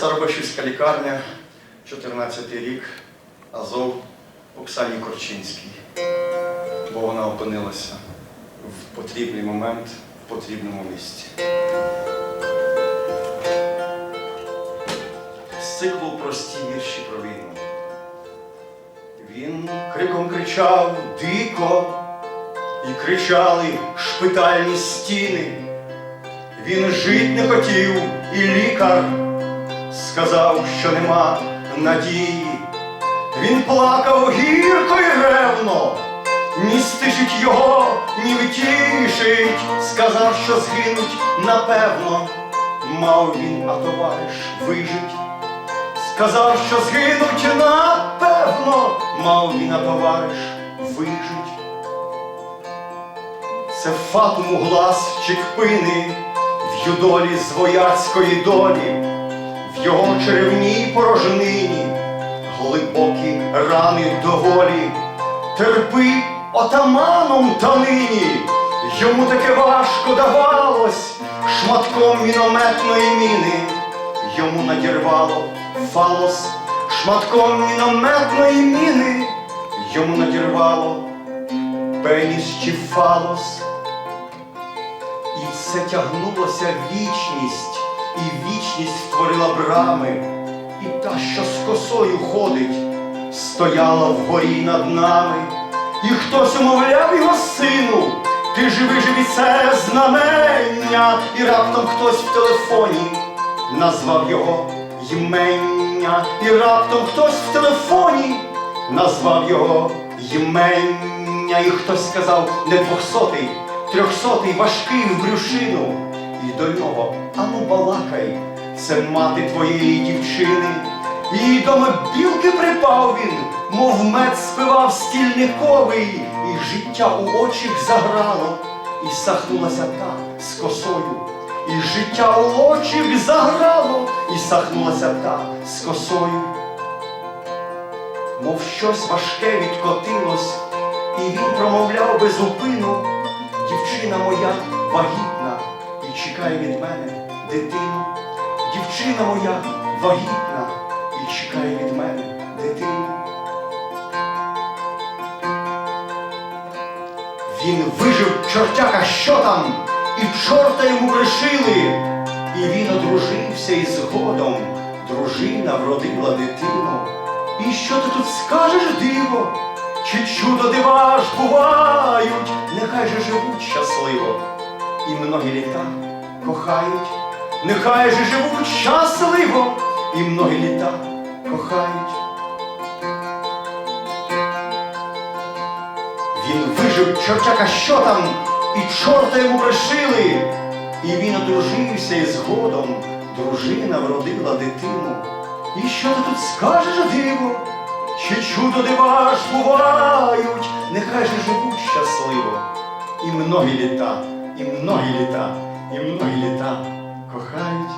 Старобашівська лікарня, 14 рік, Азов Оксані Корчинській. Бо вона опинилася в потрібний момент в потрібному місці. З циклу прості вірші про війну. Він криком кричав дико, і кричали шпитальні стіни. Він жить не хотів, і лікар сказав, що нема надії. Він плакав гірко і ревно, ні стишить його, ні втішить, сказав, що згинуть напевно, мав він, а товариш вижить. Сказав, що згинуть напевно, мав він, а товариш вижить. Це фатум у глас Чекпини в юдолі з вояцької долі, його черевній порожнині глибокі рани доволі. Терпи отаманом та нині, йому таке важко давалось шматком мінометної міни, йому надірвало фалос шматком мінометної міни, йому надірвало пеніс чи фалос. І це тягнулося вічність, і вічність створила брами, і та, що з косою ходить, стояла вгорі над нами, і хтось умовляв його сину, ти живи живі це знамення, і раптом хтось в телефоні назвав його ймення, і раптом хтось в телефоні назвав його ймення, і хтось сказав не двохсотий, трьохсотий, важкий в брюшину, і до нього, ану балакай, це мати твоєї дівчини. І до мобілки припав він, мов мед спивав стільниковий, і життя у очах заграло, і сахнулася та з косою. І життя у очі заграло, і сахнулася та з косою. Мов щось важке відкотилось, і він промовляв без упину, дівчина моя вагітна, чекає від мене дитину. Дівчина моя вагітна, і чекає від мене дитину. Він вижив чортяка, що там, і чорта йому пришили, і він одружився і згодом дружина вродила дитину. І що ти тут скажеш, диво? Чи чудо дива ж бувають, нехай же живуть щасливо, і многі літа кохають, нехай же живуть щасливо, і многі літа кохають. Він вижив чортяка, що там, і чорта йому пришили, і він одружився і згодом дружина вродила дитину. І що ти тут скажеш, диво? Чи чудо дива ж бувають, нехай же живуть щасливо, і многі літа, і многі літа, і мною літа кохають.